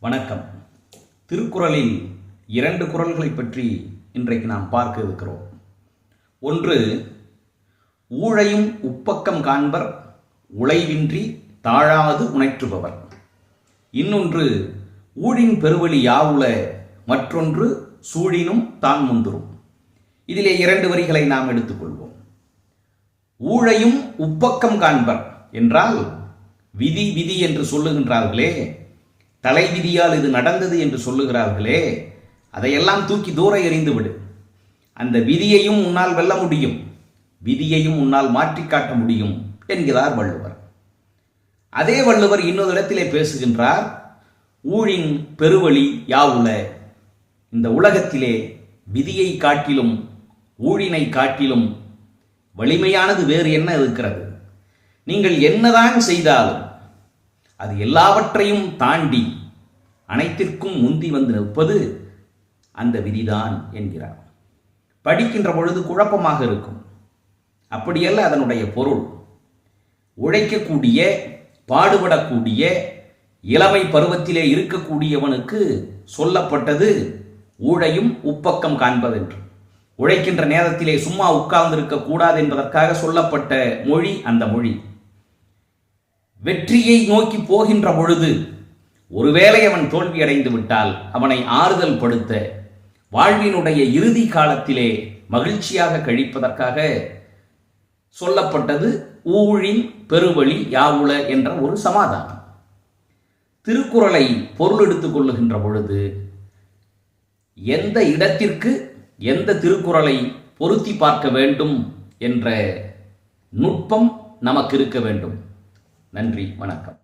வணக்கம். திருக்குறளில் இரண்டு குறள்களை பற்றி இன்றைக்கு நாம் பார்க்க இருக்கிறோம். ஒன்று ஊழையும் உப்பக்கம் காண்பர் உழைவின்றி தாழாது உணற்றுபவர். இன்னொன்று ஊழின் பெருவழி யாவுல மற்றொன்று சூழினும் தான் முந்துரும். இதிலே இரண்டு வரிகளை நாம் எடுத்துக்கொள்வோம். ஊழையும் உப்பக்கம் காண்பர் என்றால் விதி விதி என்று சொல்லுகின்றார்களே தலை விதியால் இது நடந்தது என்று சொல்லுகிறார்களே அதையெல்லாம் தூக்கி தூர எறிந்துவிடு அந்த விதியையும் உன்னால் வெல்ல முடியும் விதியையும் உன்னால் மாற்றி காட்ட முடியும் என்கிறார் வள்ளுவர். அதே வள்ளுவர் இன்னொரு இடத்திலே பேசுகின்றார் ஊழின் பெருவழி யாவுல? இந்த உலகத்திலே விதியை காட்டிலும் ஊழினை காட்டிலும் வலிமையானது வேறு என்ன இருக்கிறது? நீங்கள் என்னதான் செய்தாலும் அது எல்லாவற்றையும் தாண்டி அனைத்திற்கும் முந்தி வந்து நிற்பது அந்த விதிதான் என்கிறார். படிக்கின்ற பொழுது குழப்பமாக இருக்கும். அப்படியல்ல அதனுடைய பொருள். உழைக்கக்கூடிய பாடுபடக்கூடிய இளமை பருவத்திலே இருக்கக்கூடியவனுக்கு சொல்லப்பட்டது ஊழையும் உப்பக்கம் காண்பதென்று. உழைக்கின்ற நேரத்திலே சும்மா உட்கார்ந்திருக்க கூடாது என்பதற்காக சொல்லப்பட்ட மொழி அந்த மொழி. வெற்றியை நோக்கி போகின்ற பொழுது ஒருவேளை அவன் தோல்வி அடைந்து விட்டால் அவனை ஆறுதல் படுத்த வாழ்வினுடைய இறுதி காலத்திலே மகிழ்ச்சியாக கழிப்பதற்காக சொல்லப்பட்டது ஊழின் பெருவழி யாவுல என்ற ஒரு சமாதானம். திருக்குறளை பொருள் எடுத்துக் கொள்ளுகின்ற பொழுது எந்த இடத்திற்கு எந்த திருக்குறளை பொருத்தி பார்க்க வேண்டும் என்ற நுட்பம் நமக்கு இருக்க வேண்டும். நன்றி வணக்கம்.